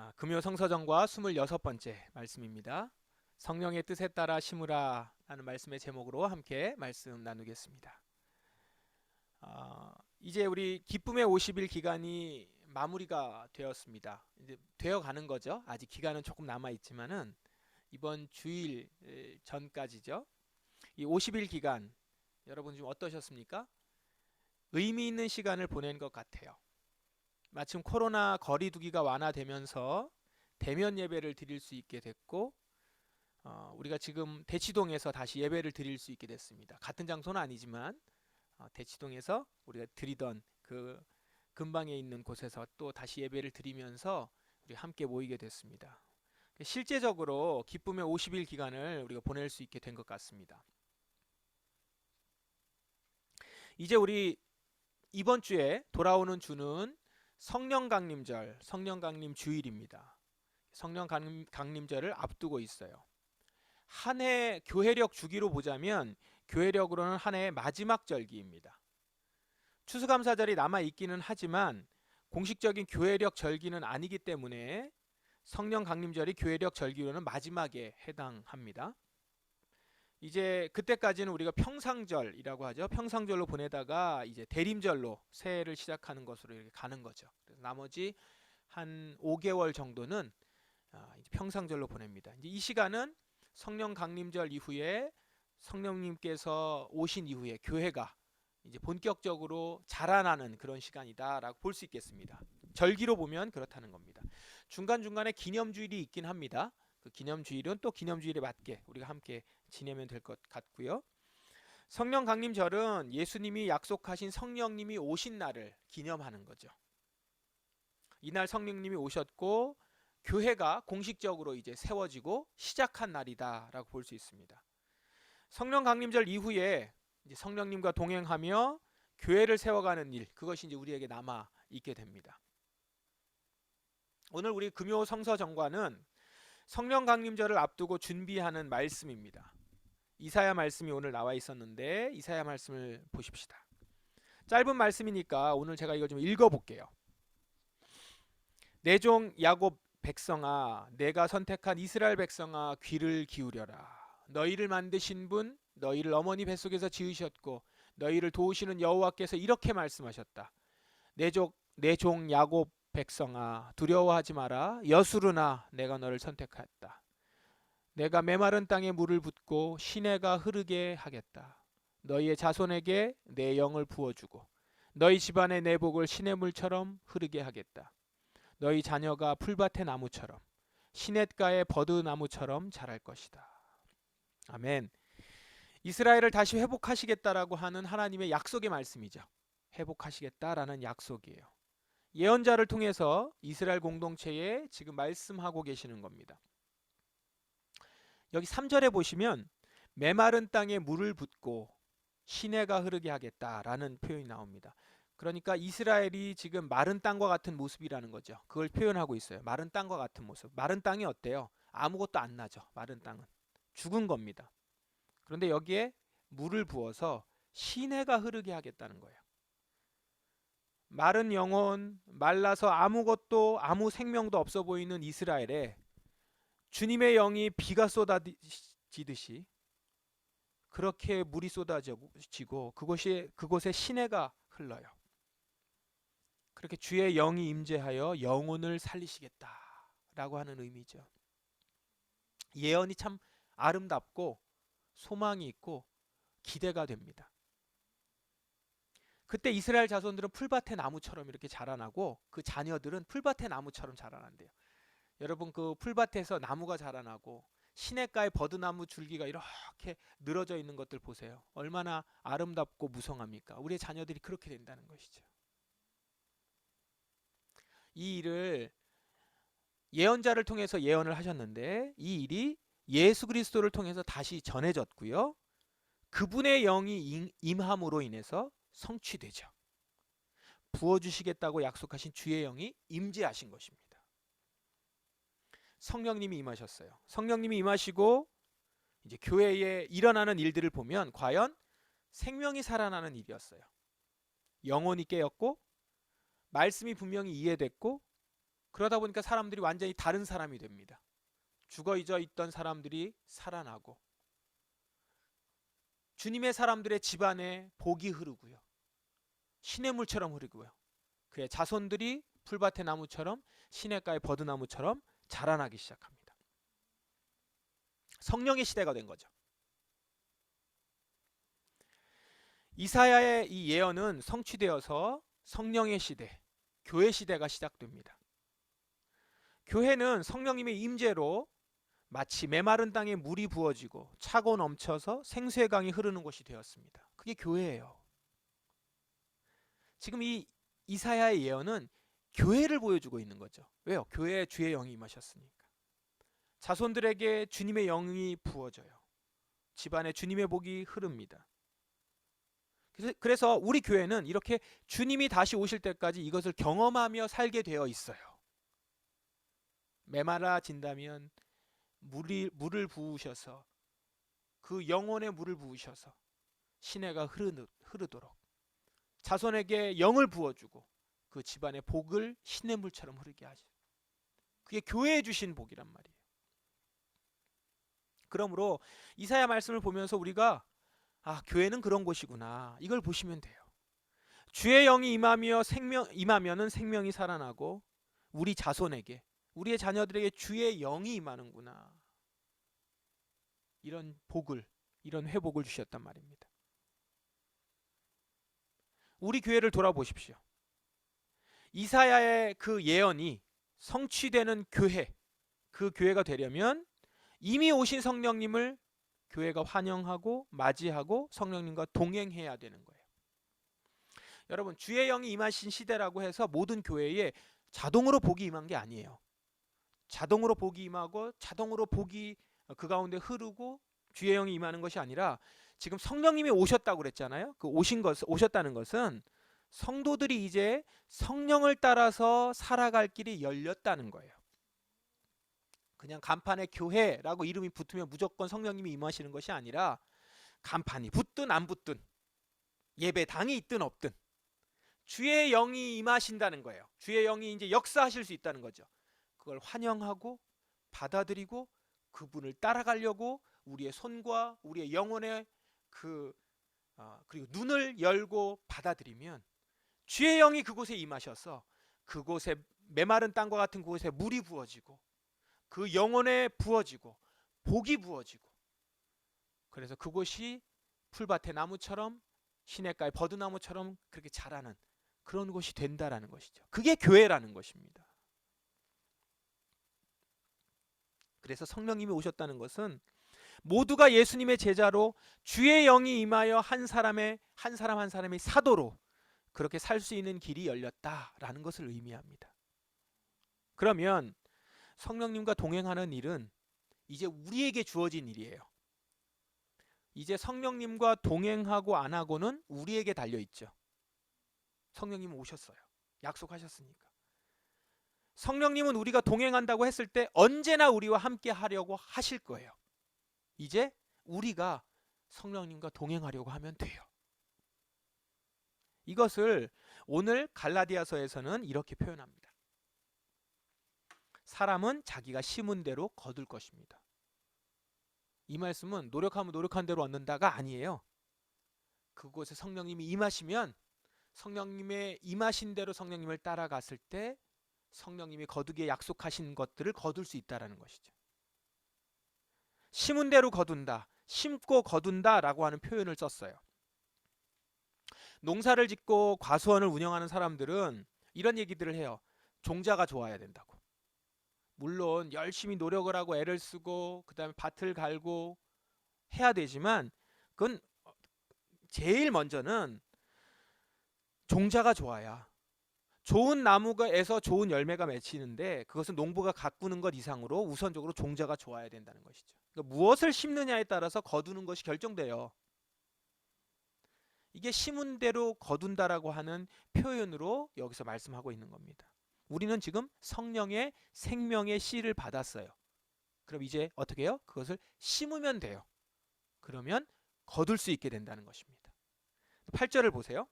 아, 금요 성서정과 26번째 말씀입니다. 성령의 뜻에 따라 심으라 라는 말씀의 제목으로 함께 말씀 나누겠습니다. 아, 이제 우리 기쁨의 50일 기간이 마무리가 되었습니다. 이제 되어 가는 거죠. 아직 기간은 조금 남아 있지만은 이번 주일 에, 전까지죠. 이 50일 기간 여러분 좀 어떠셨습니까? 의미 있는 시간을 보낸 것 같아요. 마침 코로나 거리두기가 완화되면서 대면 예배를 드릴 수 있게 됐고 어, 우리가 지금 대치동에서 다시 예배를 드릴 수 있게 됐습니다. 같은 장소는 아니지만 어, 대치동에서 우리가 드리던 그 근방에 있는 곳에서 또 다시 예배를 드리면서 우리 함께 모이게 됐습니다. 실제적으로 기쁨의 50일 기간을 우리가 보낼 수 있게 된 것 같습니다. 이제 우리 이번 주에 돌아오는 주는 성령 강림절, 성령 강림 주일입니다. 성령 강림, 강림절을 앞두고 있어요. 한 해 교회력 주기로 보자면 교회력으로는 한 해의 마지막 절기입니다. 추수감사절이 남아 있기는 하지만 공식적인 교회력 절기는 아니기 때문에 성령 강림절이 교회력 절기로는 마지막에 해당합니다. 이제 그때까지는 우리가 평상절이라고 하죠. 평상절로 보내다가 이제 대림절로 새해를 시작하는 것으로 이렇게 가는 거죠. 그래서 나머지 한 5개월 정도는 아, 이제 평상절로 보냅니다. 이제 이 시간은 성령 강림절 이후에 성령님께서 오신 이후에 교회가 이제 본격적으로 자라나는 그런 시간이다라고 볼 수 있겠습니다. 절기로 보면 그렇다는 겁니다. 중간 중간에 기념주일이 있긴 합니다. 그 기념주일은 또 기념주일에 맞게 우리가 함께 지내면 될 것 같고요. 성령 강림절은 예수님이 약속하신 성령님이 오신 날을 기념하는 거죠. 이날 성령님이 오셨고 교회가 공식적으로 이제 세워지고 시작한 날이다라고 볼 수 있습니다. 성령 강림절 이후에 이제 성령님과 동행하며 교회를 세워가는 일 그것이 이제 우리에게 남아 있게 됩니다. 오늘 우리 금요 성서 정과는 성령 강림절을 앞두고 준비하는 말씀입니다. 이사야 말씀이 오늘 나와 있었는데 이사야 말씀을 보십시다. 짧은 말씀이니까 오늘 제가 이거 좀 읽어 볼게요. 내종 야곱 백성아 내가 선택한 이스라엘 백성아 귀를 기울여라. 너희를 만드신 분 너희를 어머니 뱃속에서 지으셨고 너희를 도우시는 여호와께서 이렇게 말씀하셨다. 내종 야곱 백성아 두려워하지 마라 여수르나 내가 너를 선택하였다. 내가 메마른 땅에 물을 붓고 시내가 흐르게 하겠다. 너희의 자손에게 내 영을 부어주고 너희 집안의 내 복을 시냇 물처럼 흐르게 하겠다. 너희 자녀가 풀밭의 나무처럼 시냇가의 버드나무처럼 자랄 것이다. 아멘. 이스라엘을 다시 회복하시겠다라고 하는 하나님의 약속의 말씀이죠. 회복하시겠다라는 약속이에요. 예언자를 통해서 이스라엘 공동체에 지금 말씀하고 계시는 겁니다. 여기 3절에 보시면 메마른 땅에 물을 붓고 시내가 흐르게 하겠다라는 표현이 나옵니다. 그러니까 이스라엘이 지금 마른 땅과 같은 모습이라는 거죠. 그걸 표현하고 있어요. 마른 땅과 같은 모습. 마른 땅이 어때요? 아무것도 안 나죠. 마른 땅은 죽은 겁니다. 그런데 여기에 물을 부어서 시내가 흐르게 하겠다는 거예요. 마른 영혼, 말라서 아무것도 아무 생명도 없어 보이는 이스라엘에 주님의 영이 비가 쏟아지듯이 그렇게 물이 쏟아지고 그곳이 그곳에 시내가 흘러요. 그렇게 주의 영이 임재하여 영혼을 살리시겠다라고 하는 의미죠. 예언이 참 아름답고 소망이 있고 기대가 됩니다. 그때 이스라엘 자손들은 풀밭의 나무처럼 이렇게 자라나고 그 자녀들은 풀밭의 나무처럼 자라난대요. 여러분 그 풀밭에서 나무가 자라나고 시냇가에 버드나무 줄기가 이렇게 늘어져 있는 것들 보세요. 얼마나 아름답고 무성합니까? 우리의 자녀들이 그렇게 된다는 것이죠. 이 일을 예언자를 통해서 예언을 하셨는데 이 일이 예수 그리스도를 통해서 다시 전해졌고요. 그분의 영이 임함으로 인해서 성취되죠. 부어주시겠다고 약속하신 주의 영이 임재하신 것입니다. 성령님이 임하셨어요. 성령님이 임하시고 이제 교회에 일어나는 일들을 보면 과연 생명이 살아나는 일이었어요. 영혼이 깨었고 말씀이 분명히 이해됐고 그러다 보니까 사람들이 완전히 다른 사람이 됩니다. 죽어 잊어 있던 사람들이 살아나고 주님의 사람들의 집안에 복이 흐르고요. 신의 물처럼 흐르고요. 그의 자손들이 풀밭의 나무처럼 시냇가의 버드나무처럼 자라나기 시작합니다. 성령의 시대가 된 거죠. 이사야의 이 예언은 성취되어서 성령의 시대, 교회 시대가 시작됩니다. 교회는 성령님의 임재로 마치 메마른 땅에 물이 부어지고 차고 넘쳐서 생수의 강이 흐르는 곳이 되었습니다. 그게 교회예요. 지금 이 이사야의 예언은 교회를 보여주고 있는 거죠. 왜요? 교회에 주의 영이 임하셨으니까. 자손들에게 주님의 영이 부어져요. 집안에 주님의 복이 흐릅니다. 그래서- 우리 교회는 이렇게 주님이 다시 오실 때까지 이것을 경험하며 살게 되어 있어요. 메마라진다면 물이, 물을 부으셔서 그 영혼의 물을 부으셔서 시내가 흐르, 흐르도록 자손에게 영을 부어주고 그 집안의 복을 신의 물처럼 흐르게 하죠. 그게 교회에 주신 복이란 말이에요. 그러므로 이사야 말씀을 보면서 우리가 아 교회는 그런 곳이구나 이걸 보시면 돼요. 주의 영이 임하며 생명 임하면은 생명이 살아나고 우리 자손에게 우리의 자녀들에게 주의 영이 임하는구나. 이런 복을 이런 회복을 주셨단 말입니다. 우리 교회를 돌아보십시오. 이사야의 그 예언이 성취되는 교회, 그 교회가 되려면 이미 오신 성령님을 교회가 환영하고 맞이하고 성령님과 동행해야 되는 거예요. 여러분, 주의 영이 임하신 시대라고 해서 모든 교회에 자동으로 복이 임한 게 아니에요. 자동으로 복이 임하고 자동으로 복이 그 가운데 흐르고 주의 영이 임하는 것이 아니라 지금 성령님이 오셨다고 그랬잖아요. 그 오신 것 오셨다는 것은 성도들이 이제 성령을 따라서 살아갈 길이 열렸다는 거예요. 그냥 간판에 교회라고 이름이 붙으면 무조건 성령님이 임하시는 것이 아니라 간판이 붙든 안 붙든 예배당이 있든 없든 주의 영이 임하신다는 거예요. 주의 영이 이제 역사하실 수 있다는 거죠. 그걸 환영하고 받아들이고 그분을 따라가려고 우리의 손과 우리의 영혼의 그 어, 그리고 눈을 열고 받아들이면 주의 영이 그곳에 임하셔서 그곳에 메마른 땅과 같은 곳에 물이 부어지고 그 영혼에 부어지고 복이 부어지고 그래서 그곳이 풀밭의 나무처럼 시냇가의 버드나무처럼 그렇게 자라는 그런 곳이 된다라는 것이죠. 그게 교회라는 것입니다. 그래서 성령님이 오셨다는 것은 모두가 예수님의 제자로 주의 영이 임하여 한 사람의 한 사람 한 사람의 사도로 그렇게 살 수 있는 길이 열렸다라는 것을 의미합니다. 그러면 성령님과 동행하는 일은 이제 우리에게 주어진 일이에요. 이제 성령님과 동행하고 안 하고는 우리에게 달려 있죠. 성령님 오셨어요. 약속하셨으니까. 성령님은 우리가 동행한다고 했을 때 언제나 우리와 함께 하려고 하실 거예요. 이제 우리가 성령님과 동행하려고 하면 돼요. 이것을 오늘 갈라디아서에서는 이렇게 표현합니다. 사람은 자기가 심은 대로 거둘 것입니다. 이 말씀은 노력하면 노력한 대로 얻는다가 아니에요. 그곳에 성령님이 임하시면 성령님의 임하신 대로 성령님을 따라갔을 때 성령님이 거두기에 약속하신 것들을 거둘 수 있다라는 것이죠. 심은 대로 거둔다, 심고 거둔다라고 하는 표현을 썼어요. 농사를 짓고 과수원을 운영하는 사람들은 이런 얘기들을 해요. 종자가 좋아야 된다고. 물론 열심히 노력을 하고 애를 쓰고 그다음에 밭을 갈고 해야 되지만 그건 제일 먼저는 종자가 좋아야 좋은 나무가에서 좋은 열매가 맺히는데 그것은 농부가 가꾸는 것 이상으로 우선적으로 종자가 좋아야 된다는 것이죠. 그러니까 무엇을 심느냐에 따라서 거두는 것이 결정돼요. 이게 심은 대로 거둔다라고 하는 표현으로 여기서 말씀하고 있는 겁니다. 우리는 지금 성령의 생명의 씨를 받았어요. 그럼 이제 어떻게 해요? 그것을 심으면 돼요. 그러면 거둘 수 있게 된다는 것입니다. 8절을 보세요.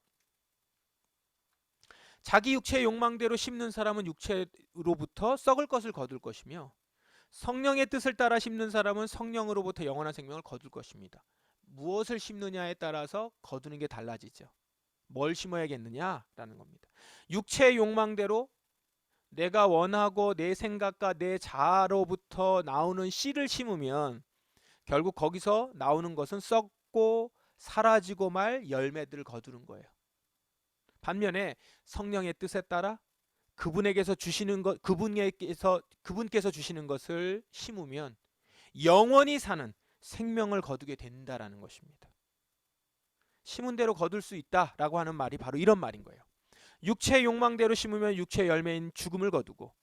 자기 육체의 욕망대로 심는 사람은 육체로부터 썩을 것을 거둘 것이며 성령의 뜻을 따라 심는 사람은 성령으로부터 영원한 생명을 거둘 것입니다. 무엇을 심느냐에 따라서 거두는 게 달라지죠. 뭘 심어야겠느냐라는 겁니다. 육체의 욕망대로 내가 원하고 내 생각과 내 자아로부터 나오는 씨를 심으면 결국 거기서 나오는 것은 썩고 사라지고 말 열매들을 거두는 거예요. 반면에 성령의 뜻에 따라 그분에게서 주시는 것 그분께서 그분께서 주시는 것을 심으면 영원히 사는 생명을 거두게 된다라는 것입니다. 심은 대로 거둘 수 있다라고 하는 말이 바로 이런 말인 거예요. 육체의 욕망대로 심으면 육체의 열매인 죽음을 거두고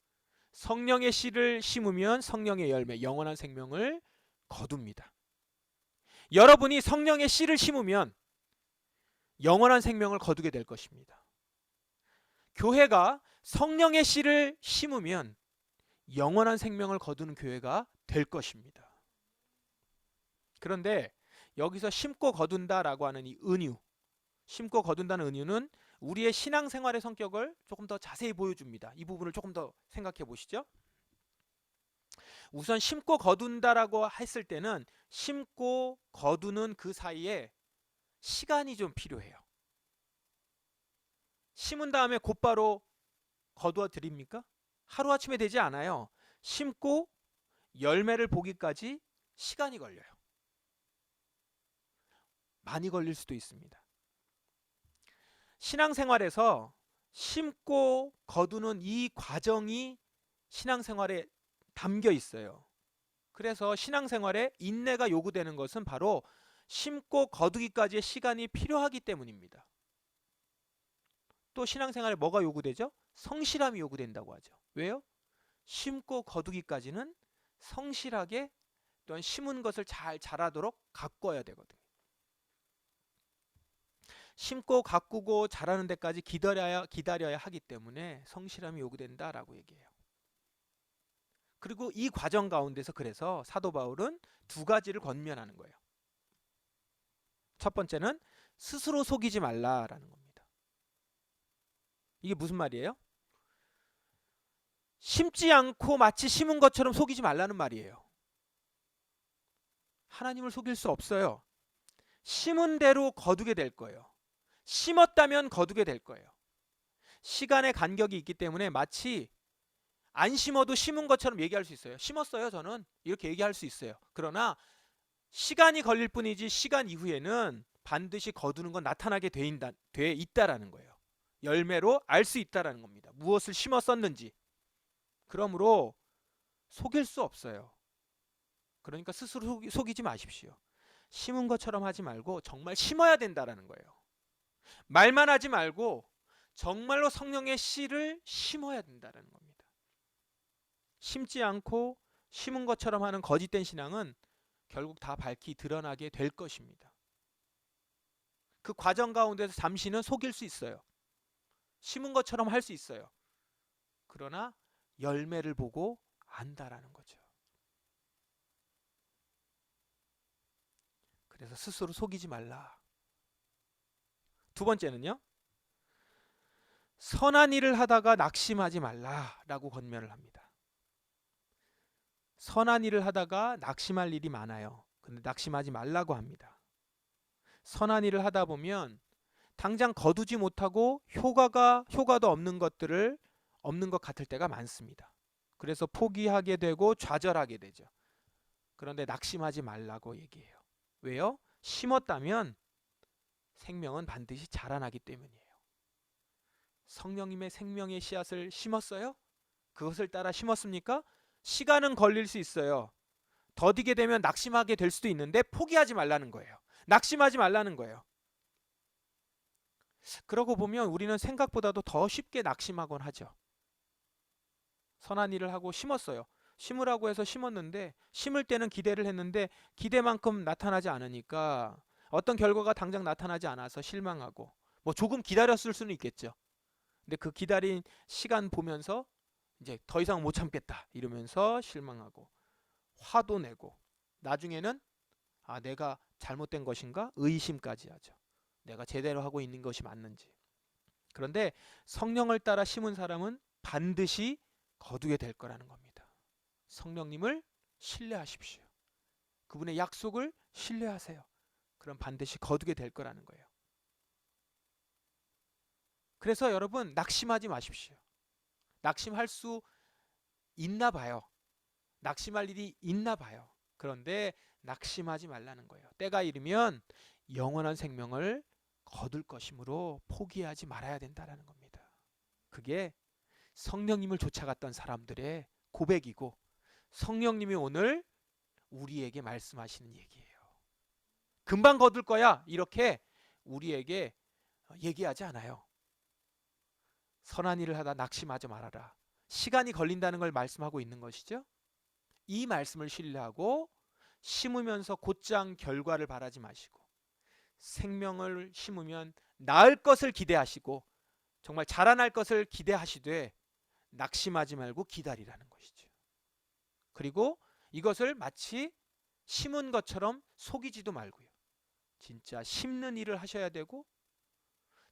성령의 씨를 심으면 성령의 열매 영원한 생명을 거둡니다. 여러분이 성령의 씨를 심으면 영원한 생명을 거두게 될 것입니다. 교회가 성령의 씨를 심으면 영원한 생명을 거두는 교회가 될 것입니다. 그런데 여기서 심고 거둔다라고 하는 이 은유, 심고 거둔다는 은유는 우리의 신앙생활의 성격을 조금 더 자세히 보여줍니다. 이 부분을 조금 더 생각해 보시죠. 우선 심고 거둔다라고 했을 때는 심고 거두는 그 사이에 시간이 좀 필요해요. 심은 다음에 곧바로 거두어 드립니까? 하루아침에 되지 않아요. 심고 열매를 보기까지 시간이 걸려요. 많이 걸릴 수도 있습니다. 신앙생활에서 심고 거두는 이 과정이 신앙생활에 담겨 있어요. 그래서 신앙생활에 인내가 요구되는 것은 바로 심고 거두기까지의 시간이 필요하기 때문입니다. 또 신앙생활에 뭐가 요구되죠? 성실함이 요구된다고 하죠. 왜요? 심고 거두기까지는 성실하게 또한 심은 것을 잘 자라도록 가꿔야 되거든요. 심고 가꾸고 자라는 데까지 기다려야 기다려야 하기 때문에 성실함이 요구된다라고 얘기해요. 그리고 이 과정 가운데서 그래서 사도 바울은 두 가지를 권면하는 거예요. 첫 번째는 스스로 속이지 말라라는 겁니다. 이게 무슨 말이에요? 심지 않고 마치 심은 것처럼 속이지 말라는 말이에요. 하나님을 속일 수 없어요. 심은 대로 거두게 될 거예요. 심었다면 거두게 될 거예요. 시간의 간격이 있기 때문에 마치 안 심어도 심은 것처럼 얘기할 수 있어요. 심었어요, 저는. 이렇게 얘기할 수 있어요. 그러나 시간이 걸릴 뿐이지 시간 이후에는 반드시 거두는 건 나타나게 돼, 있다, 돼 있다라는 거예요. 열매로 알 수 있다라는 겁니다. 무엇을 심었었는지. 그러므로 속일 수 없어요. 그러니까 스스로 속이, 속이지 마십시오. 심은 것처럼 하지 말고 정말 심어야 된다라는 거예요. 말만 하지 말고 정말로 성령의 씨를 심어야 된다는 겁니다. 심지 않고 심은 것처럼 하는 거짓된 신앙은 결국 다 밝히 드러나게 될 것입니다. 그 과정 가운데서 잠시는 속일 수 있어요. 심은 것처럼 할 수 있어요. 그러나 열매를 보고 안다라는 거죠. 그래서 스스로 속이지 말라. 두 번째는요. 선한 일을 하다가 낙심하지 말라라고 권면을 합니다. 선한 일을 하다가 낙심할 일이 많아요. 근데 낙심하지 말라고 합니다. 선한 일을 하다 보면 당장 거두지 못하고 효과가 효과도 없는 것들을 없는 것 같을 때가 많습니다. 그래서 포기하게 되고 좌절하게 되죠. 그런데 낙심하지 말라고 얘기해요. 왜요? 심었다면 생명은 반드시 자라나기 때문이에요. 성령님의 생명의 씨앗을 심었어요? 그것을 따라 심었습니까? 시간은 걸릴 수 있어요. 더디게 되면 낙심하게 될 수도 있는데 포기하지 말라는 거예요. 낙심하지 말라는 거예요. 그러고 보면 우리는 생각보다도 더 쉽게 낙심하곤 하죠. 선한 일을 하고 심었어요. 심으라고 해서 심었는데 심을 때는 기대를 했는데 기대만큼 나타나지 않으니까 어떤 결과가 당장 나타나지 않아서 실망하고 뭐 조금 기다렸을 수는 있겠죠. 근데 그 기다린 시간 보면서 이제 더 이상 못 참겠다 이러면서 실망하고 화도 내고 나중에는 아 내가 잘못된 것인가 의심까지 하죠. 내가 제대로 하고 있는 것이 맞는지. 그런데 성령을 따라 심은 사람은 반드시 거두게 될 거라는 겁니다. 성령님을 신뢰하십시오. 그분의 약속을 신뢰하세요. 그럼 반드시 거두게 될 거라는 거예요. 그래서 여러분 낙심하지 마십시오. 낙심할 수 있나 봐요. 낙심할 일이 있나 봐요. 그런데 낙심하지 말라는 거예요. 때가 이르면 영원한 생명을 거둘 것이므로 포기하지 말아야 된다라는 겁니다. 그게 성령님을 쫓아갔던 사람들의 고백이고 성령님이 오늘 우리에게 말씀하시는 얘기예요. 금방 거둘 거야. 이렇게 우리에게 얘기하지 않아요. 선한 일을 하다 낙심하지 말아라. 시간이 걸린다는 걸 말씀하고 있는 것이죠. 이 말씀을 신뢰하고 심으면서 곧장 결과를 바라지 마시고 생명을 심으면 나을 것을 기대하시고 정말 자라날 것을 기대하시되 낙심하지 말고 기다리라는 것이죠. 그리고 이것을 마치 심은 것처럼 속이지도 말고요. 진짜 심는 일을 하셔야 되고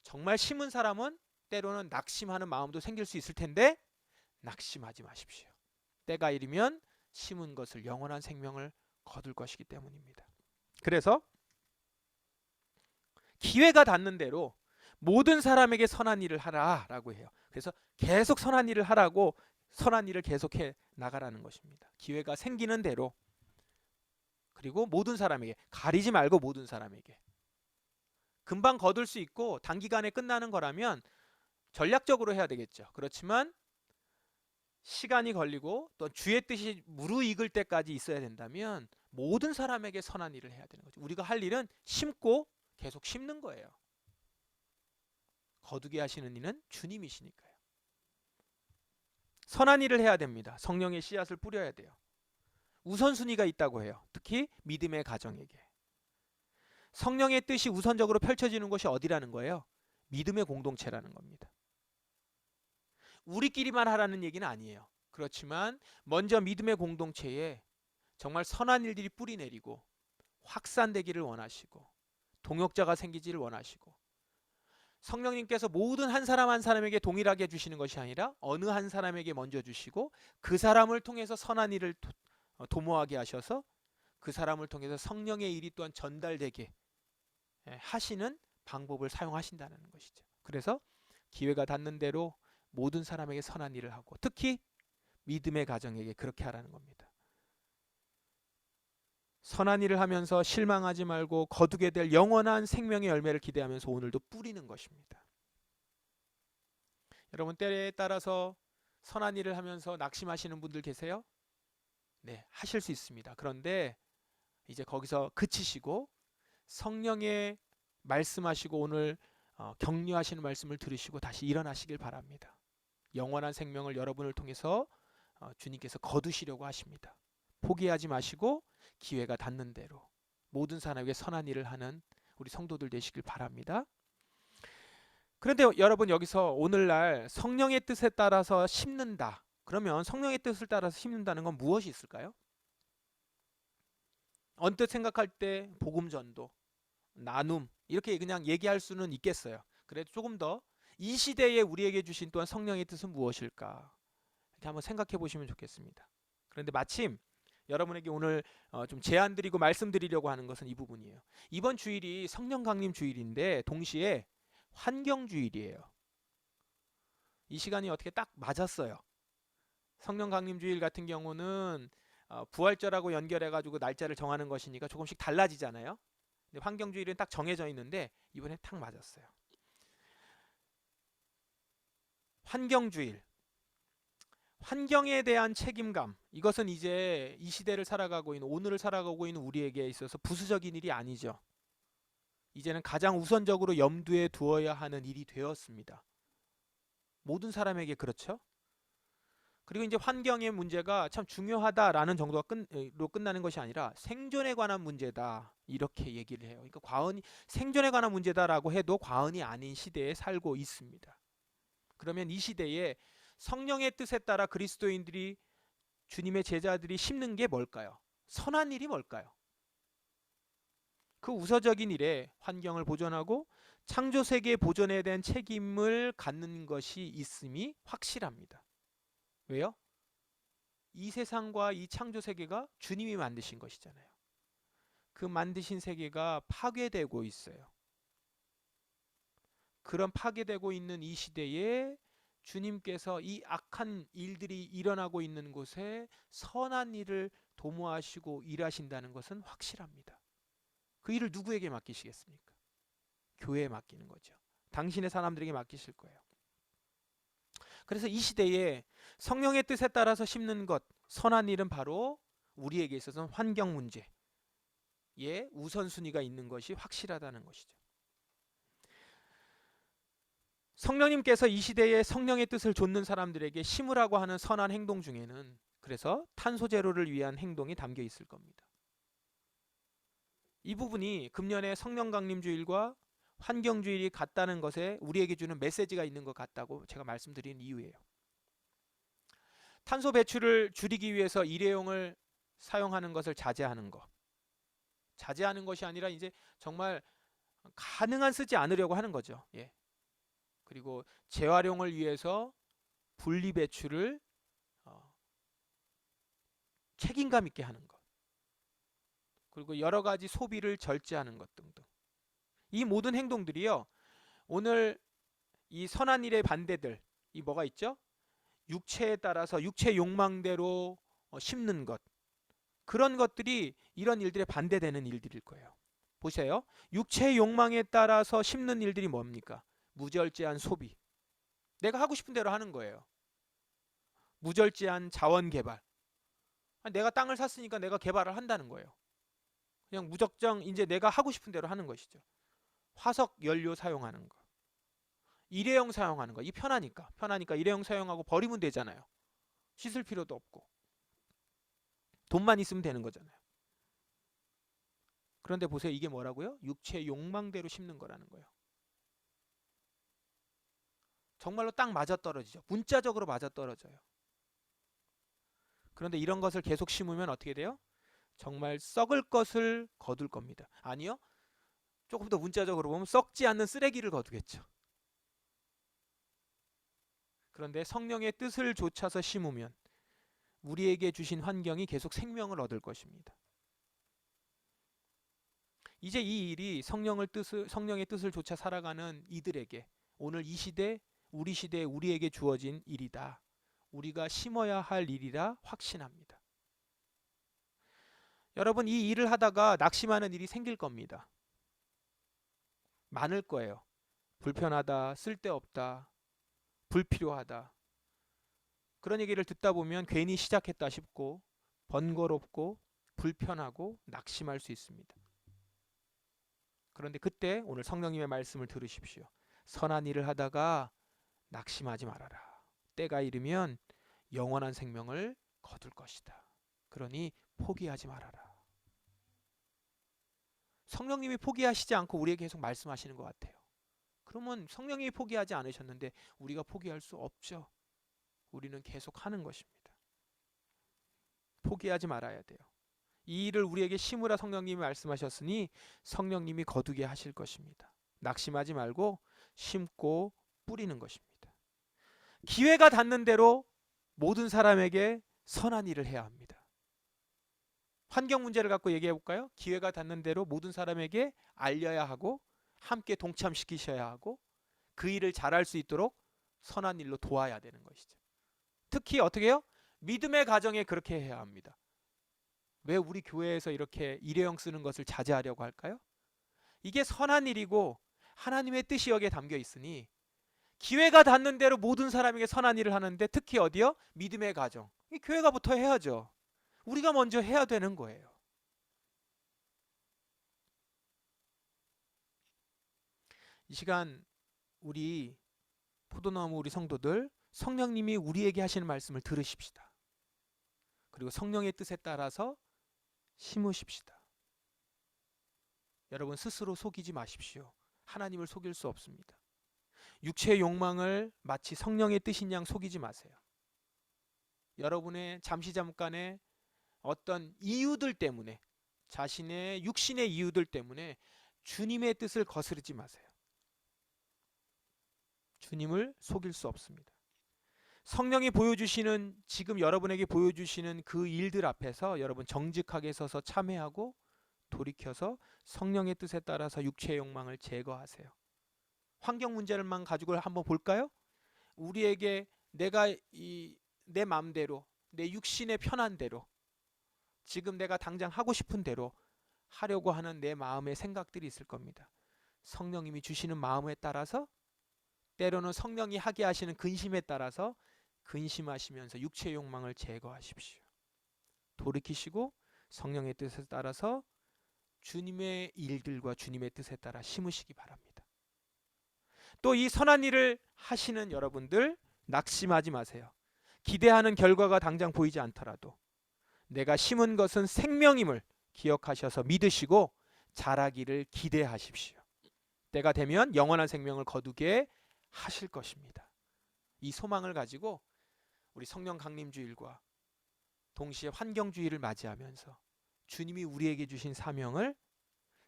정말 심은 사람은 때로는 낙심하는 마음도 생길 수 있을 텐데 낙심하지 마십시오. 때가 이르면 심은 것을 영원한 생명을 거둘 것이기 때문입니다. 그래서 기회가 닿는 대로 모든 사람에게 선한 일을 하라라고 해요. 그래서 계속 선한 일을 하라고 선한 일을 계속해 나가라는 것입니다. 기회가 생기는 대로 그리고 모든 사람에게 가리지 말고 모든 사람에게 금방 거둘 수 있고 단기간에 끝나는 거라면 전략적으로 해야 되겠죠. 그렇지만 시간이 걸리고 또 주의 뜻이 무르익을 때까지 있어야 된다면 모든 사람에게 선한 일을 해야 되는 거죠. 우리가 할 일은 심고 계속 심는 거예요. 거두게 하시는 이는 주님이시니까요. 선한 일을 해야 됩니다. 성령의 씨앗을 뿌려야 돼요. 우선순위가 있다고 해요. 특히 믿음의 가정에게. 성령의 뜻이 우선적으로 펼쳐지는 곳이 어디라는 거예요? 믿음의 공동체라는 겁니다. 우리끼리만 하라는 얘기는 아니에요. 그렇지만 먼저 믿음의 공동체에 정말 선한 일들이 뿌리 내리고 확산되기를 원하시고 동역자가 생기지를 원하시고 성령님께서 모든 한 사람 한 사람에게 동일하게 주시는 것이 아니라 어느 한 사람에게 먼저 주시고 그 사람을 통해서 선한 일을 도, 어, 도모하게 하셔서 그 사람을 통해서 성령의 일이 또한 전달되게 예, 하시는 방법을 사용하신다는 것이죠. 그래서 기회가 닿는 대로 모든 사람에게 선한 일을 하고 특히 믿음의 가정에게 그렇게 하라는 겁니다. 선한 일을 하면서 실망하지 말고 거두게 될 영원한 생명의 열매를 기대하면서 오늘도 뿌리는 것입니다. 여러분 때에 따라서 선한 일을 하면서 낙심하시는 분들 계세요? 네, 하실 수 있습니다. 그런데 이제 거기서 그치시고 성령의 말씀하시고 오늘 어, 격려하시는 말씀을 들으시고 다시 일어나시길 바랍니다. 영원한 생명을 여러분을 통해서 어, 주님께서 거두시려고 하십니다. 포기하지 마시고 기회가 닿는 대로 모든 사람에게 선한 일을 하는 우리 성도들 되시길 바랍니다. 그런데 여러분 여기서 오늘날 성령의 뜻에 따라서 심는다. 그러면 성령의 뜻을 따라서 심는다는 건 무엇이 있을까요? 언뜻 생각할 때 복음 전도, 나눔 이렇게 그냥 얘기할 수는 있겠어요. 그래도 조금 더 이 시대에 우리에게 주신 또한 성령의 뜻은 무엇일까? 이렇게 한번 생각해 보시면 좋겠습니다. 그런데 마침 여러분에게 오늘 어, 좀 제안 드리고 말씀드리려고 하는 것은 이 부분이에요. 이번 주일이 성령 강림 주일인데 동시에 환경 주일이에요. 이 시간이 어떻게 딱 맞았어요. 성령 강림 주일 같은 경우는 어, 부활절하고 연결해 가지고 날짜를 정하는 것이니까 조금씩 달라지잖아요. 근데 환경 주일은 딱 정해져 있는데 이번에 딱 맞았어요. 환경 주일. 환경에 대한 책임감. 이것은 이제 이 시대를 살아가고 있는 오늘을 살아가고 있는 우리에게 있어서 부수적인 일이 아니죠. 이제는 가장 우선적으로 염두에 두어야 하는 일이 되었습니다. 모든 사람에게 그렇죠. 그리고 이제 환경의 문제가 참 중요하다라는 정도가 끝로 끝나는 것이 아니라 생존에 관한 문제다 이렇게 얘기를 해요. 그러니까 과언이 생존에 관한 문제다라고 해도 과언이 아닌 시대에 살고 있습니다. 그러면 이 시대에 성령의 뜻에 따라 그리스도인들이 주님의 제자들이 심는 게 뭘까요? 선한 일이 뭘까요? 그 우서적인 일에 환경을 보존하고 창조 세계 보존에 대한 책임을 갖는 것이 있음이 확실합니다. 왜요? 이 세상과 이 창조 세계가 주님이 만드신 것이잖아요. 그 만드신 세계가 파괴되고 있어요. 그런 파괴되고 있는 이 시대에 주님께서 이 악한 일들이 일어나고 있는 곳에 선한 일을 도모하시고 일하신다는 것은 확실합니다. 그 일을 누구에게 맡기시겠습니까? 교회에 맡기는 거죠. 당신의 사람들에게 맡기실 거예요. 그래서 이 시대에 성령의 뜻에 따라서 심는 것, 선한 일은 바로 우리에게 있어서는 환경 문제에 우선순위가 있는 것이 확실하다는 것이죠. 성령님께서 이 시대에 성령의 뜻을 좇는 사람들에게 심으라고 하는 선한 행동 중에는 그래서 탄소 제로를 위한 행동이 담겨 있을 겁니다. 이 부분이 금년에 성령 강림 주일과 환경 주일이 같다는 것에 우리에게 주는 메시지가 있는 것 같다고 제가 말씀드린 이유예요. 탄소 배출을 줄이기 위해서 일회용을 사용하는 것을 자제하는 것. 자제하는 것이 아니라 이제 정말 가능한 쓰지 않으려고 하는 거죠. 예. 그리고 재활용을 위해서 분리 배출을 어, 책임감 있게 하는 것. 그리고 여러 가지 소비를 절제하는 것 등등. 이 모든 행동들이요. 오늘 이 선한 일의 반대들 이 뭐가 있죠? 육체에 따라서 육체 욕망대로 어, 심는 것. 그런 것들이 이런 일들에 반대되는 일들일 거예요. 보세요. 육체 욕망에 따라서 심는 일들이 뭡니까? 무절제한 소비. 내가 하고 싶은 대로 하는 거예요. 무절제한 자원 개발. 내가 땅을 샀으니까 내가 개발을 한다는 거예요. 그냥 무적정 이제 내가 하고 싶은 대로 하는 것이죠. 화석 연료 사용하는 거. 일회용 사용하는 거. 이 편하니까. 편하니까 일회용 사용하고 버리면 되잖아요. 씻을 필요도 없고. 돈만 있으면 되는 거잖아요. 그런데 보세요. 이게 뭐라고요? 육체 욕망대로 심는 거라는 거예요. 정말로 딱 맞아떨어지죠. 문자적으로 맞아떨어져요. 그런데 이런 것을 계속 심으면 어떻게 돼요? 정말 썩을 것을 거둘 겁니다. 아니요. 조금 더 문자적으로 보면 썩지 않는 쓰레기를 거두겠죠. 그런데 성령의 뜻을 좇아서 심으면 우리에게 주신 환경이 계속 생명을 얻을 것입니다. 이제 이 일이 성령을 뜻을 성령의 뜻을 좇아 살아가는 이들에게 오늘 이 시대 우리 시대에 우리에게 주어진 일이다. 우리가 심어야 할 일이라 확신합니다. 여러분 이 일을 하다가 낙심하는 일이 생길 겁니다. 많을 거예요. 불편하다, 쓸데없다, 불필요하다. 그런 얘기를 듣다 보면 괜히 시작했다 싶고 번거롭고 불편하고 낙심할 수 있습니다. 그런데 그때 오늘 성령님의 말씀을 들으십시오. 선한 일을 하다가 낙심하지 말아라. 때가 이르면 영원한 생명을 거둘 것이다. 그러니 포기하지 말아라. 성령님이 포기하시지 않고 우리에게 계속 말씀하시는 것 같아요. 그러면 성령님이 포기하지 않으셨는데 우리가 포기할 수 없죠. 우리는 계속 하는 것입니다. 포기하지 말아야 돼요. 이 일을 우리에게 심으라 성령님이 말씀하셨으니 성령님이 거두게 하실 것입니다. 낙심하지 말고 심고 뿌리는 것입니다. 기회가 닿는 대로 모든 사람에게 선한 일을 해야 합니다. 환경 문제를 갖고 얘기해 볼까요? 기회가 닿는 대로 모든 사람에게 알려야 하고 함께 동참시키셔야 하고 그 일을 잘할 수 있도록 선한 일로 도와야 되는 것이죠. 특히 어떻게 해요? 믿음의 가정에 그렇게 해야 합니다. 왜 우리 교회에서 이렇게 일회용 쓰는 것을 자제하려고 할까요? 이게 선한 일이고 하나님의 뜻이 여기에 담겨 있으니 기회가 닿는 대로 모든 사람에게 선한 일을 하는데 특히 어디요? 믿음의 가정. 이 교회가부터 해야죠. 우리가 먼저 해야 되는 거예요. 이 시간 우리 포도나무 우리 성도들 성령님이 우리에게 하시는 말씀을 들으십시다. 그리고 성령의 뜻에 따라서 심으십시다. 여러분 스스로 속이지 마십시오. 하나님을 속일 수 없습니다. 육체의 욕망을 마치 성령의 뜻인 양 속이지 마세요. 여러분의 잠시 잠깐의 어떤 이유들 때문에 자신의 육신의 이유들 때문에 주님의 뜻을 거스르지 마세요. 주님을 속일 수 없습니다. 성령이 보여주시는 지금 여러분에게 보여주시는 그 일들 앞에서 여러분 정직하게 서서 참회하고 돌이켜서 성령의 뜻에 따라서 육체의 욕망을 제거하세요. 환경 문제를만 가지고 한번 볼까요? 우리에게 내가 이 내 마음대로 내 육신의 편한 대로 지금 내가 당장 하고 싶은 대로 하려고 하는 내 마음의 생각들이 있을 겁니다. 성령님이 주시는 마음에 따라서 때로는 성령이 하게 하시는 근심에 따라서 근심하시면서 육체의 욕망을 제거하십시오. 돌이키시고 성령의 뜻에 따라서 주님의 일들과 주님의 뜻에 따라 심으시기 바랍니다. 또 이 선한 일을 하시는 여러분들 낙심하지 마세요. 기대하는 결과가 당장 보이지 않더라도 내가 심은 것은 생명임을 기억하셔서 믿으시고 자라기를 기대하십시오. 때가 되면 영원한 생명을 거두게 하실 것입니다. 이 소망을 가지고 우리 성령 강림 주일과 동시에 환경 주일을 맞이하면서 주님이 우리에게 주신 사명을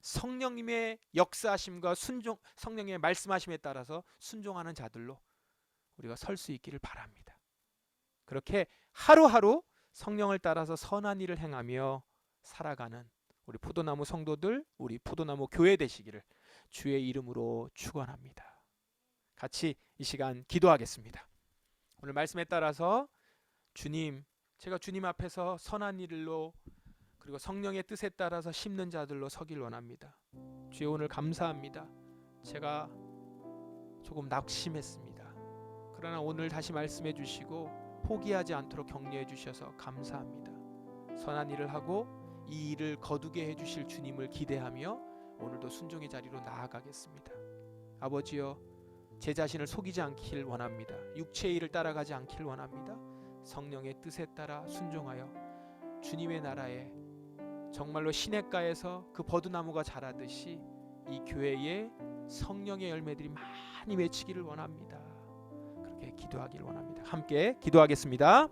성령님의 역사하심과 순종 성령의 말씀하심에 따라서 순종하는 자들로 우리가 설 수 있기를 바랍니다. 그렇게 하루하루 성령을 따라서 선한 일을 행하며 살아가는 우리 포도나무 성도들, 우리 포도나무 교회 되시기를 주의 이름으로 축원합니다. 같이 이 시간 기도하겠습니다. 오늘 말씀에 따라서 주님, 제가 주님 앞에서 선한 일로 그리고 성령의 뜻에 따라서 심는 자들로 서길 원합니다. 주여 오늘 감사합니다. 제가 조금 낙심했습니다. 그러나 오늘 다시 말씀해 주시고 포기하지 않도록 격려해 주셔서 감사합니다. 선한 일을 하고 이 일을 거두게 해 주실 주님을 기대하며 오늘도 순종의 자리로 나아가겠습니다. 아버지여 제 자신을 속이지 않길 원합니다. 육체의 일을 따라가지 않길 원합니다. 성령의 뜻에 따라 순종하여 주님의 나라에 정말로 시냇가에서 그 버드나무가 자라듯이 이 교회에 성령의 열매들이 많이 맺히기를 원합니다. 기도하기를 원합니다. 함께 기도하겠습니다.